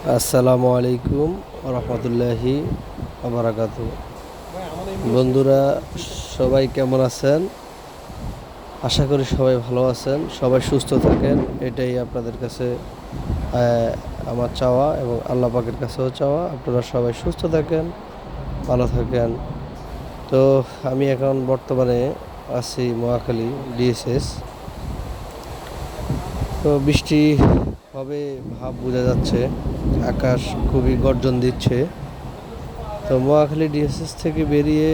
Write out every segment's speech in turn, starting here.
আসসালামু আলাইকুম রহমতুল্লাহি আবরাকাত বন্ধুরা, সবাই কেমন আছেন? আশা করি সবাই ভালো আছেন, সবাই সুস্থ থাকেন, এটাই আপনাদের কাছে আমার চাওয়া এবং আল্লাহ পাকের কাছেও চাওয়া। আপনারা সবাই সুস্থ থাকেন, ভালো থাকেন। তো আমি এখন বর্তমানে আছি মহাখালী ডিএসএস। তো বৃষ্টি হবে ভাব বোঝা যাচ্ছে। আকাশ খুবই গর্জন দিচ্ছে। তো মহাখালী ডিএসএস থেকে বেরিয়ে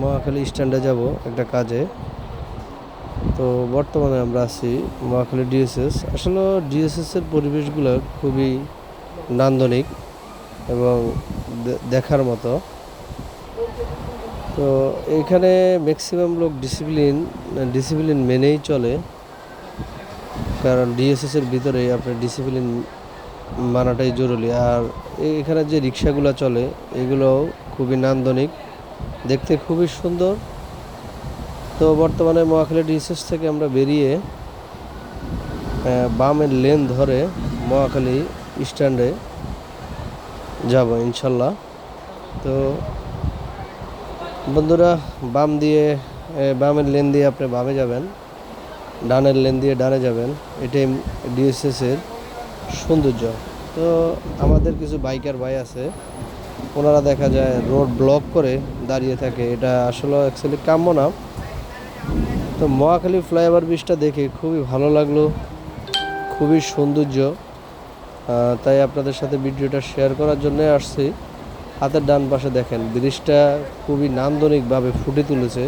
মহাখালী স্ট্যান্ডে যাব একটা কাজে। তো বর্তমানে আমরা আছি মহাখালী ডিএসএস আসলে ডিএসএস এর পরিবেশগুলো খুবই নান্দনিক এবং দেখার মতো। তো এইখানে ম্যাক্সিমাম লোক ডিসিপ্লিন ডিসিপ্লিন মেনেই চলে। কারণ ডিএসএস এর ভিতরে আপনার ডিসিপ্লিন মানাটাই জরুরি। আর এখানে যে রিক্সাগুলো চলে এগুলো খুবই নান্দনিক। দেখতে খুবই সুন্দর। তো বর্তমানে মহাখালী ডিএসএস থেকে আমরা বেরিয়ে বামের লেন ধরে মহাখালী স্ট্যান্ডে যাব ইনশাল্লাহ। তো বন্ধুরা, বাম দিয়ে বামের লেন দিয়ে আপনি বামে যাবেন। ডানের লেন দিয়ে ডানে যাবেন। এটাই ডিএসএস এর সৌন্দর্য। তো আমাদের কিছু বাইকার ভাই আছে, ওনারা দেখা যায় রোড ব্লক করে দাঁড়িয়ে থাকে। এটা আসলে অ্যাকচুয়ালি কাম্য না। তো মহাখালী ফ্লাইওভার ব্রিজটা দেখে খুবই ভালো লাগল, খুবই সৌন্দর্য। তাই আপনাদের সাথে ভিডিওটা শেয়ার করার জন্য আসছি। হাতের ডান পাশে দেখেন, ব্রিজটা খুবই নান্দনিকভাবে ফুটে তুলেছে।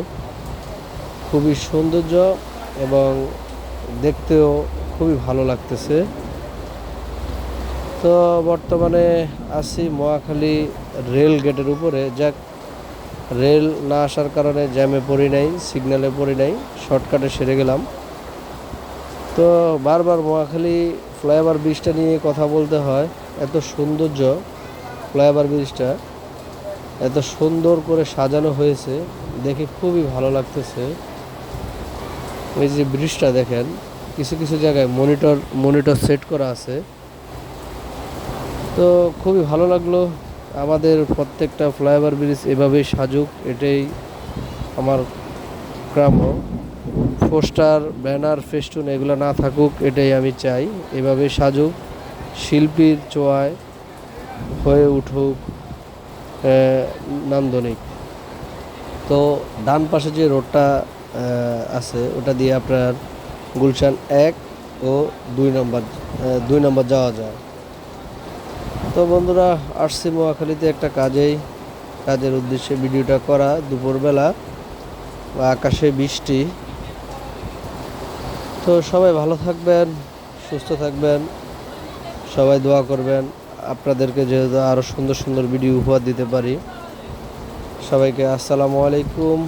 খুবই সৌন্দর্য এবং দেখতেও খুবই ভালো লাগতেছে। তো বর্তমানে আছি মহাখালী রেল গেটের উপরে। যাক, রেল না আসার কারণে জ্যামে পড়ি নাই, সিগন্যালে পড়ি নাই, শর্টকাটে সেরে গেলাম। তো বারবার মহাখালী ফ্লাইওভার ব্রিজটা নিয়ে কথা বলতে হয়, এত সৌন্দর্য ফ্লাইওভার ব্রিজটা, এত সুন্দর করে সাজানো হয়েছে, দেখে খুবই ভালো লাগতেছে। ওই যে ব্রিজটা দেখেন, কিছু কিছু জায়গায় মনিটর মনিটর সেট করা আছে। তো খুবই ভালো লাগল। আমাদের প্রত্যেকটা ফ্লাইওভার ব্রিজ এভাবেই সাজুক, এটাই আমার গ্রাম্য। পোস্টার, ব্যানার, ফেস্টুন এগুলো না থাকুক, এটাই আমি চাই। এভাবে সাজুক, শিল্পীর চোয়ায় হয়ে উঠুক নান্দনিক। তো ডান পাশে যে রোডটা আছে, ওটা দিয়ে আপনার গুলশান এক ও দুই নম্বর দুই নম্বর যাওয়া যায়। তো বন্ধুরা, আসছি মহাখালীতে একটা কাজেই। কাজের উদ্দেশ্যে ভিডিওটা করা দুপুরবেলা বা আকাশে বৃষ্টি। তো সবাই ভালো থাকবেন, সুস্থ থাকবেন, সবাই দোয়া করবেন। আপনাদেরকে যেহেতু আরও সুন্দর সুন্দর ভিডিও উপহার দিতে পারি, সবাইকে আসসালামু আলাইকুম।